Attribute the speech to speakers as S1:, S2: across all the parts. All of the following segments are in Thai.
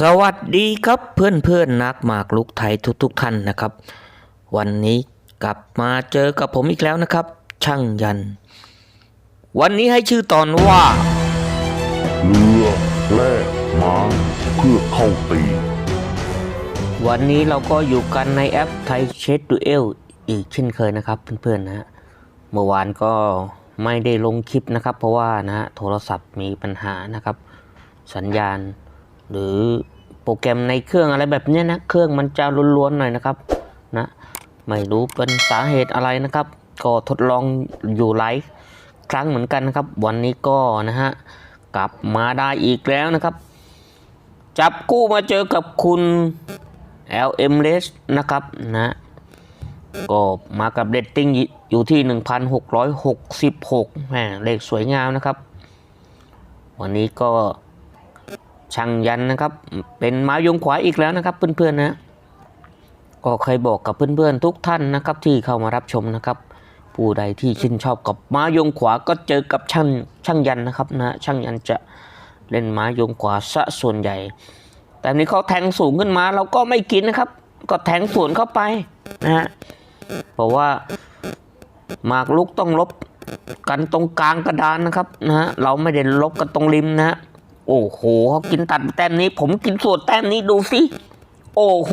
S1: สวัสดีครับเพื่อนเพื่อนๆนักหมากลุกไทยทุกทุกๆท่านนะครับ วันนี้กลับมาเจอกับผมอีกแล้วนะครับ ช่างยัน วันนี้ให้ชื่อตอนว่า
S2: เรือแล่ม้าเพื่อเข้าตี
S1: วันนี้เราก็อยู่กันในแอปไทยเชดดูเอลอีกเช่นเคยนะครับ เพื่อนๆนะฮะเมื่อวานก็ไม่ได้ลงคลิปนะครับ เพราะว่านะฮะโทรศัพท์มีปัญหานะครับ สัญญาณ หรือโปรแกรมในเครื่องอะไรแบบนี้นะ เครื่องมันจะล้วนๆหน่อยนะครับนะไม่รู้เป็นสาเหตุอะไรนะครับ ก็ทดลองอยู่หลายครั้งเหมือนกันนะครับ วันนี้ก็นะฮะกลับมาได้อีกแล้วนะครับ จับกู้มาเจอกับคุณ LM r a c e นะครับนะก็มากับเรตติ้งอยู่ที่ 1,666แหมเลขสวยงามนะครับ วันนี้ก็ ช่างยันนะครับ เป็นม้ายงขวาอีกแล้วนะครับ เพื่อนๆนะก็เคยบอกกับเพื่อนๆทุกท่านนะครับ ที่เข้ามารับชมนะครับ ผู้ใดที่ชื่นชอบกับม้ายงขวาก็เจอกับช่างช่างยันนะครับนะช่างยันจะเล่นม้ายงขวาซะส่วนใหญ่ แต่นี้เขาแทงสูงขึ้นมาเราก็ไม่กินนะครับ ก็แทงสวนเข้าไปนะฮะเพราะว่าหมากลุกต้องลบกันตรงกลางกระดานนะครับนะฮะเราไม่ได้ลบกันตรงริมนะฮะ โอ้โหเขากินตัดแต้มนี้ ผมกินส่วนแต้มนี้ดูสิโอ้โห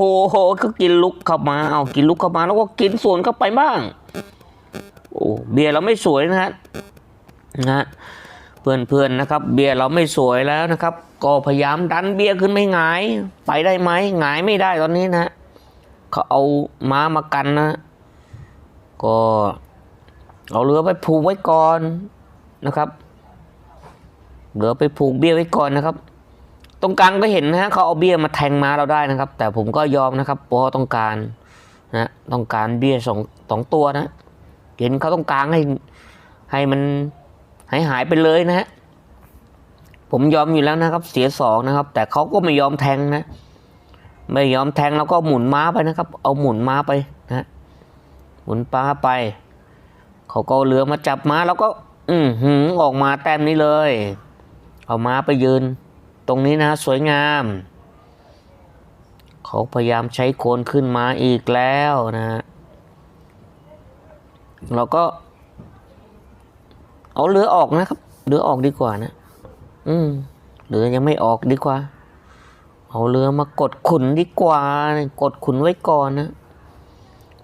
S1: ก็กินลุกเข้ามา เอากินลุกเข้ามาแล้วก็กินส่วนเข้าไปบ้าง โอ้เบียร์เราไม่สวยนะฮะนะฮะเพื่อนๆนะครับ เบียร์เราไม่สวยแล้วนะครับ ก็พยายามดันเบียร์ขึ้นไม่หงาย ไปได้ไหมหงายไม่ได้ตอนนี้นะเขาเอาม้ามากันนะ ก็เอาเรือไปผูกไว้ก่อนนะครับ เรือไปผูกเบี้ยไว้ก่อนนะครับ ตรงกลางก็เห็นนะฮะเขาเอาเบี้ยมาแทงม้าเราได้นะครับ แต่ผมก็ยอมนะครับเพราะต้องการนะต้องการเบี้ยสองสองตัวนะ เห็นเขาต้องกลางให้ให้มันหายหายไปเลยนะฮะผมยอมอยู่แล้วนะครับ เสียสองนะครับ แต่เขาก็ไม่ยอมแทงนะ ไม่ยอมแทงแล้วก็หมุนม้าไปนะครับ เอาหมุนม้าไปนะหมุนม้าไป เขาก็เอาเรือมาจับม้าแล้วก็ อือหือออกมาแต้มนี้เลย เอาม้าไปยืน ตรงนี้นะสวยงาม เขาพยายามใช้โคนขึ้นมาอีกแล้วนะฮะเราก็ เอาเรือออกนะครับเรือออกดีกว่านะ อืมเรือยังไม่ออกดีกว่า เอาเรือมากดขุนดีกว่า กดขุนไว้ก่อนนะ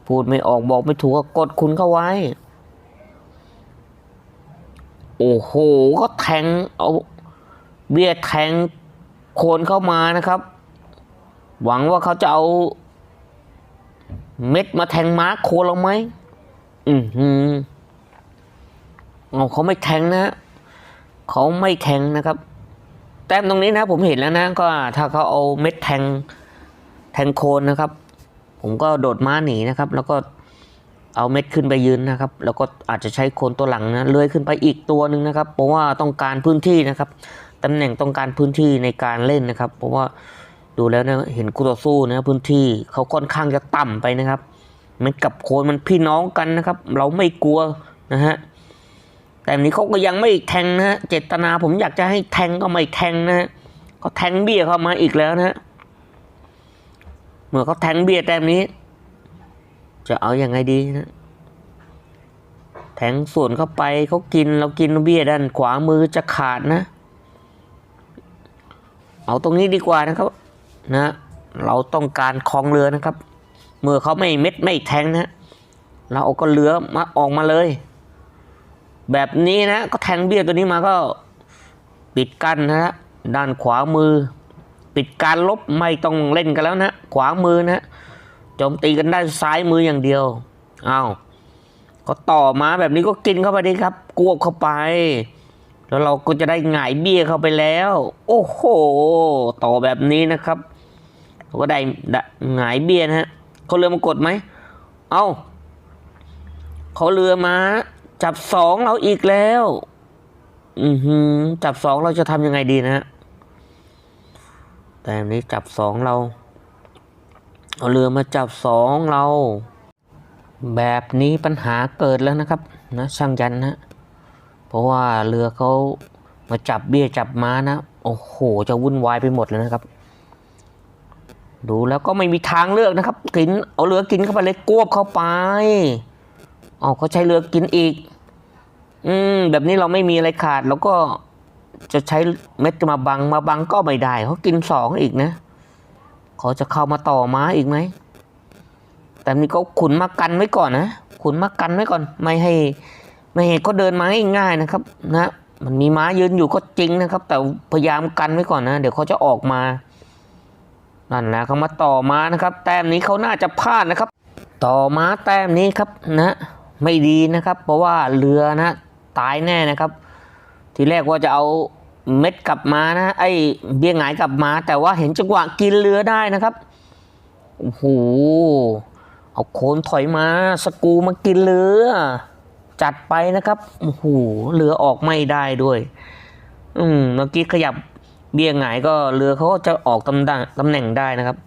S1: พูดไม่ออกบอกไม่ถูกก็กดขุนเข้าไว้ โอ้โห ก็แทงเอา เบี้ยแทงโคนเข้ามานะครับ หวังว่าเขาจะเอา เม็ดมาแทงม้าโคนเราไหมอือหือเอาเขาไม่แทงนะเขาไม่แทงนะครับ แต้มตรงนี้นะ ผมเห็นแล้วนะ ก็ถ้าเขาเอาเม็ดแทงแทงโคนนะครับ ผมก็โดดม้าหนีนะครับ แล้วก็เอาเม็ดขึ้นไปยืนนะครับ แล้วก็อาจจะใช้โคนตัวหลังนะเลื้อยขึ้นไปอีกตัวหนึ่งนะครับ เพราะว่าต้องการพื้นที่นะครับ ตำแหน่งต้องการพื้นที่ในการเล่นนะครับ เพราะว่าดูแล้วนะเห็นกูต่อสู้นะพื้นที่เขาค่อนข้างจะต่ำไปนะครับ มันกับโคนมันพี่น้องกันนะครับ เราไม่กลัวนะฮะแต่นนี้เขาก็ยังไม่แทงนะฮะเจตนาผมอยากจะให้แทงก็ไม่แทงนะฮะเขาแทงเบี้ยเข้ามาอีกแล้วนะฮะเมื่อเขาแทงเบี้ยแต้มนี้ จะเอาอยัางไงดีนะแทงส่วนเข้าไปเขากินเรากินเบี้ยด้านขวามือจะขาดนะ เอาตรงนี้ดีกว่านะครับนะเราต้องการคลองเรือนะครับ เมื่อเขาไม่เม็ดไม่แทงนะเราเอาก็เรือมาออกมาเลย แบบนี้นะก็แทงเบี้ยตัวนี้มาก็ปิดกั้นนะฮะด้านขวามือ ปิดการลบไม่ต้องเล่นกันแล้วนะขวามือนะโจมตีกันด้านซ้ายมืออย่างเดียวเอ้าก็ต่อมาแบบนี้ก็กินเข้าไปดีครับกวบเข้าไป แล้วเราก็จะได้หงายเบี้ยเข้าไปแล้ว โอ้โห ต่อแบบนี้นะครับเราก็ได้ได้หงายเบี้ยนะฮะเขาเรือมากดไหม เอาเขาเรือมาจับสองเราอีกแล้ว อือหือ จับสองเราจะทำยังไงดีนะฮะ แต่นนี้จับสองเรา เอาเรือมาจับสองเรา แบบนี้ปัญหาเกิดแล้วนะครับ นะช่างยันนะ เพราะว่าเรือเขามาจับเบี้ยจับม้านะ โอ้โห จะวุ่นวายไปหมดเลยนะครับ ดูแล้วก็ไม่มีทางเลือกนะครับ กิน เอาเรือกินเข้าไปเลยกวบเข้าไป เอาเขาใช้เรือกินอีก อืม แบบนี้เราไม่มีอะไรขาดเราก็จะใช้เม็ดมาบัง มาบังก็ไม่ได้ เขากินสองอีกนะ เขาจะเข้ามาต่อม้าอีกไหม แต่นี่ก็ขุนมากันไว้ก่อนนะ ขุนมากันไว้ก่อน ไม่ให้ ไม่ให้เขาเดินมาง่ายๆนะครับนะมันมีม้ายืนอยู่ก็จริงนะครับ แต่พยายามกันไว้ก่อนนะ เดี๋ยวเขาจะออกมานั่นแหละเขามาต่อม้านะครับ แต้มนี้เขาน่าจะพลาดนะครับ ต่อม้าแต้มนี้ครับนะไม่ดีนะครับ เพราะว่าเรือนะตายแน่นะครับ ทีแรกว่าจะเอาเม็ดกลับมานะไอ้เบี้ยงหายกลับมา แต่ว่าเห็นจังหวะกินเรือได้นะครับโอ้โหเอาโคนถอยมาสกูมากินเรือ จัดไปนะครับโอ้โหเรือออกไม่ได้ด้วย อืมเมื่อกี้ขยับเบี้ยงหงายก็เรือเขาก็จะออกตำแหน่งตำแหน่งได้นะครับ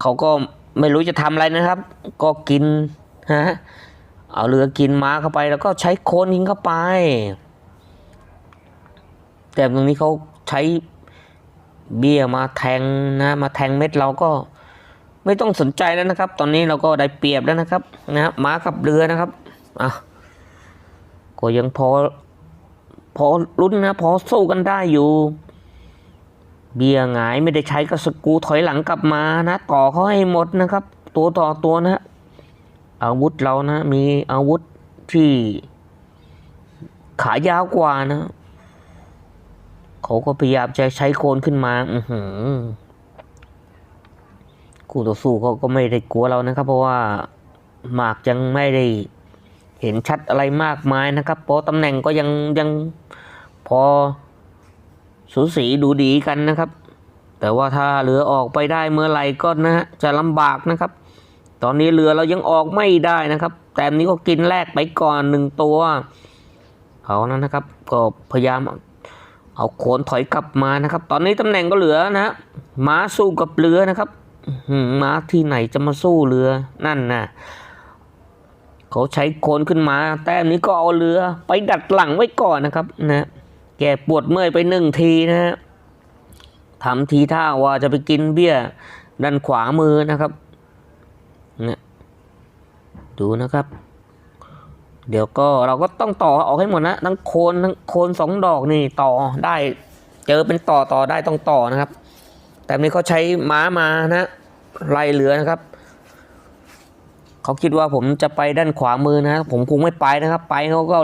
S1: เขาก็ไม่รู้จะทำอะไรนะครับ ก็กินฮะเอาเรือกินม้าเข้าไป แล้วก็ใช้โคนยิงเข้าไป แต่ตรงนี้เขาใช้เบี้ยมาแทงนะมาแทงเม็ดเราก็ไม่ต้องสนใจแล้วนะครับ ตอนนี้เราก็ได้เปรียบแล้วนะครับนะม้ากับเรือนะครับอะ ก็ยังพอ พอลุ้นนะ พอสู้กันได้อยู่ เบียร์หงายไม่ได้ใช้ก็สกูถอยหลังกลับมานะ ต่อเขาให้หมดนะครับ ตัวต่อตัวนะ อาวุธเรานะ มีอาวุธที่ ขายาวกว่านะเขาก็พยายามจะใช้โคนขึ้นมา อือหือคู่ต่อสู้เขาก็ไม่ได้กลัวเรานะครับ เพราะว่าหมากยังไม่ได้ เห็นชัดอะไรมากมายนะครับ เพราะตำแหน่งก็ยังยังพอสูสีดูดีกันนะครับ แต่ว่าถ้าเรือออกไปได้เมื่อไหร่ก็นะฮะจะลำบากนะครับ ตอนนี้เรือเรายังออกไม่ได้นะครับ แต่นี้ก็กินแรกไปก่อนหนึ่งตัวเอานั้นนะครับ ก็พยายามเอาโขนถอยกลับมานะครับ ตอนนี้ตำแหน่งก็เหลือนะฮะม้าสู้กับเรือนะครับม้าที่ไหนจะมาสู้เรือนั่นนะ เขาใช้โคนขึ้นมา แต่อันนี้ก็เอาเรือ ไปดัดหลังไว้ก่อนนะครับนะแกปวดเมื่อยไปหนึ่งทีนะฮะทำทีท่าว่าจะไปกินเบี้ยด้านขวามือนะครับเนี่ยดูนะครับ เดี๋ยวก็เราก็ต้องต่อออกให้หมดนะทั้งโคนทั้งโคนสองดอกนี่ต่อได้ เจอเป็นต่อต่อได้ต้องต่อนะครับ แต่นี่เขาใช้ม้ามานะไล่เรือนะครับ เขาคิดว่าผมจะไปด้านขวามือนะผมคงไม่ไปนะครับ ไปเขาก็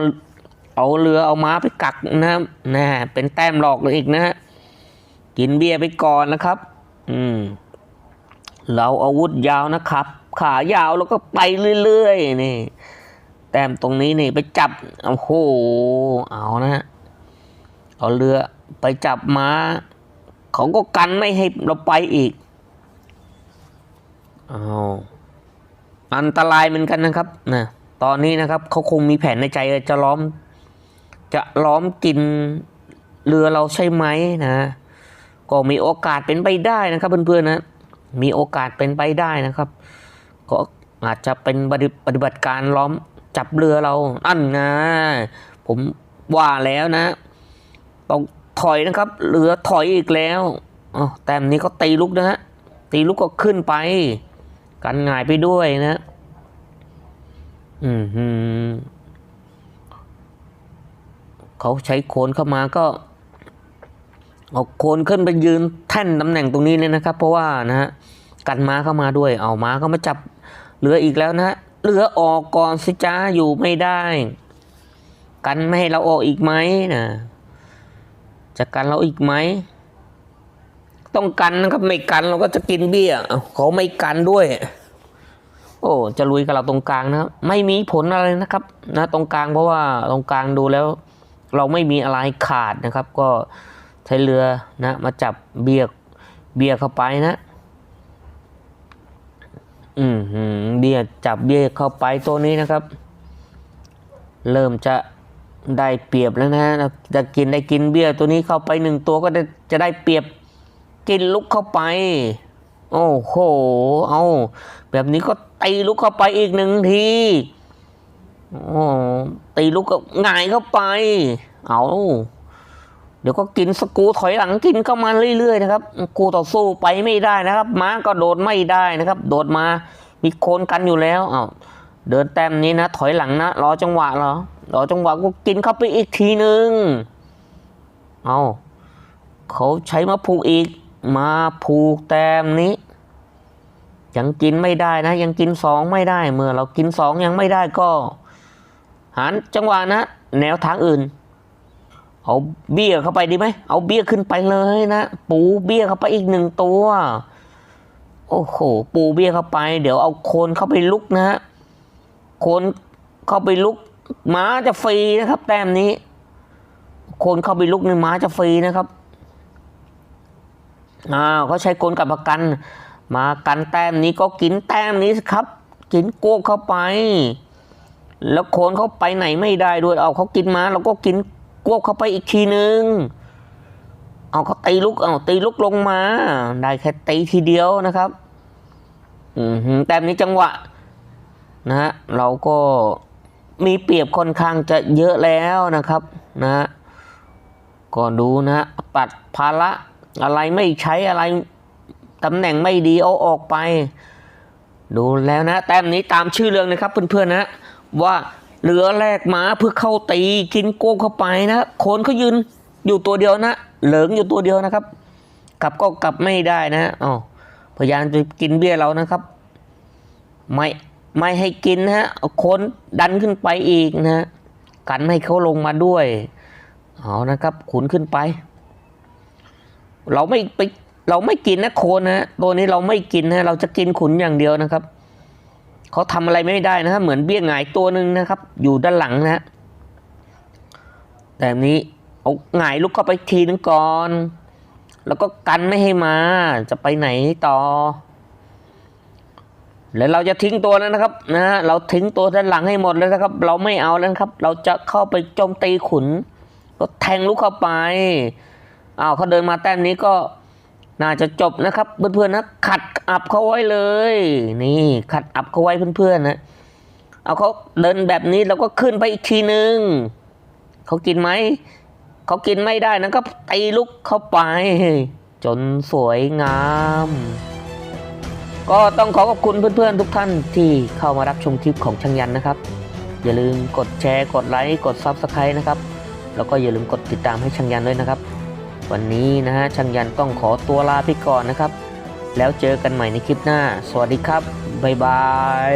S1: เอาเรือเอาม้าไปกักนะครับนะเป็นแต้มหลอกเลยอีกนะฮะกินเบียร์ไปก่อนนะครับ อืม เราอาวุธยาวนะครับ ขายาวแล้วก็ไปเรื่อยๆนี่ แต้มตรงนี้นี่ไปจับโอ้โหเอานะฮะเอาเรือไปจับม้าเขาก็กันไม่ให้เราไปอีก เอา อันตรายเหมือนกันนะครับนะตอนนี้นะครับเขาคงมีแผนในใจจะล้อม จะล้อมกินเรือเราใช่ไหมนะก็มีโอกาสเป็นไปได้นะครับเพื่อนๆนะมีโอกาสเป็นไปได้นะครับ ก็อาจจะเป็นปฏิปฏิบัติการล้อมจับเรือเราอันนะผมว่าแล้วนะต้องถอยนะครับเรือถอยอีกแล้วอ๋อแต้มนี้ก็ตีลุกนะฮะตีลุกก็ขึ้นไป กันหงายไปด้วยนะ อืมฮึเขาใช้โคนเข้ามาก็เอาโคนขึ้นไปยืนแท่นตำแหน่งตรงนี้เลยนะครับ เพราะว่านะฮะกันม้าเข้ามาด้วย เอาม้าเข้ามาจับเรืออีกแล้วนะฮะเรือออกก่อนสิจ้าอยู่ไม่ได้ กันไม่ให้เราออกอีกไหมนะจะกันเราอีกไหม ต้องกันนะครับไม่กันเราก็จะกินเบี้ยเขาไม่กันด้วย โอ้จะลุยกับเราตรงกลางนะครับไม่มีผลอะไรนะครับ นะตรงกลางเพราะว่าตรงกลางดูแล้ว เราไม่มีอะไรขาดนะครับ ก็ใช้เรือนะมาจับเบียกเบียเข้าไปนะ อืมเบียจับเบียเข้าไปตัวนี้นะครับ เริ่มจะได้เปรียบแล้วนะจะกินได้กินเบียตัวนี้เข้าไปหนึ่งตัวก็จะได้เปรียบ กินลุกเข้าไป โอ้โห เอาแบบนี้ก็ตีลุกเข้าไปอีกหนึ่งทีโอ้ตีลุกก็หงายเข้าไป เอาเดี๋ยวก็กินสกูถอยหลังกินเข้ามาเรื่อยๆนะครับ กูต่อสู้ไปไม่ได้นะครับ ม้าก็โดดไม่ได้นะครับ โดดมามีโคนกันอยู่แล้วอ้าเดินแต้มนี้นะ ถอยหลังนะรอจังหวะเหรอรอจังหวะกูกินเข้าไปอีกทีหนึ่งเอาเขาใช้มาผูกอีก มาผูกแต้มนี้ ยังกินไม่ได้นะ ยังกินสองไม่ได้ เมื่อเรากินสองยังไม่ได้ก็ หาจังหวะนะ แนวทางอื่น เอาเบี้ยเข้าไปดีไหมเอาเบี้ยขึ้นไปเลยนะปูเบี้ยเข้าไปอีกหนึ่งตัว โอ้โหปูเบี้ยเข้าไป เดี๋ยวเอาโคนเข้าไปลุกนะฮะโคนเข้าไปลุกม้าจะฟรีนะครับ แต้มนี้โคนเข้าไปลุกในม้าจะฟรีนะครับ อ้าเขาใช้กลกับประกัน มากันแต้มนี้ก็กินแต้มนี้สิครับ กินโก้เข้าไป แล้วโคนเขาไปไหนไม่ได้ด้วยเอาเขากินมาเราก็กินกวบเข้าไปอีกทีนึงเอาเขาตีลุกเอาตีลุกลงมา ได้แค่ตีทีเดียวนะครับอืแต่นี้จังหวะนะฮะเราก็มีเปรียบค่อนข้างจะเยอะแล้วนะครับนะฮะก็ดูนะฮะปัดภาระ อะไรไม่ใช้อะไรตำแหน่งไม่ดีเอาออกไป ดูแล้วนะ แต้มนี้ตามชื่อเรื่องนะครับเพื่อนๆนะว่าเหลือแลกหมาเพื่อเข้าตีกินโก้เข้าไปนะโคนเขายืนอยู่ตัวเดียวนะ เหลิงอยู่ตัวเดียวนะครับ กลับก็กลับไม่ได้นะอ๋อพยายามจะกินเบี้ยเรานะครับ ไม่ไม่ให้กินนะฮะเอาโคนดันขึ้นไปอีกนะ กันไม่ให้เขาลงมาด้วย เอานะครับ ขุนขึ้นไป เราไม่ไปเราไม่กินนะโคนนะตัวนี้เราไม่กินนะเราจะกินขุนอย่างเดียวนะครับเขาทำอะไรไม่ได้นะครับเหมือนเบี้ยหงายตัวหนึ่งนะครับ อยู่ด้านหลังนะ แต่นนี้เอาหงายลุกเข้าไปทีนึงก่อน แล้วก็กันไม่ให้มา จะไปไหนต่อ แล้วเราจะทิ้งตัวแล้วนะครับนะเราทิ้งตัวด้านหลังให้หมดแล้วนะครับ เราไม่เอาแล้วนครับ เราจะเข้าไปโจมตีขุน ก็แทงลุกเข้าไป อ้าวเขาเดินมาแต้มนี้ก็น่าจะจบนะครับเพื่อนๆนะขัดอับเขาไว้เลย นี่ขัดอับเขาไว้เพื่อนๆนะเอาเขาเดินแบบนี้เราก็ขึ้นไปอีกทีหนึ่งเขากินไหมเขากินไม่ได้นะก็ตีลุกเข้าไป จนสวยงาม ก็ต้องขอขอบคุณเพื่อนๆทุกท่านที่เข้ามารับชมคลิปของช่างยันนะครับ อย่าลืมกดแชร์กดไลค์กด Subscribe นะครับ แล้วก็อย่าลืมกดติดตามให้ช่างยันด้วยนะครับ วันนี้นะฮะช่างยันต้องขอตัวลาไปก่อนนะครับ แล้วเจอกันใหม่ในคลิปหน้า สวัสดีครับ บ๊ายบาย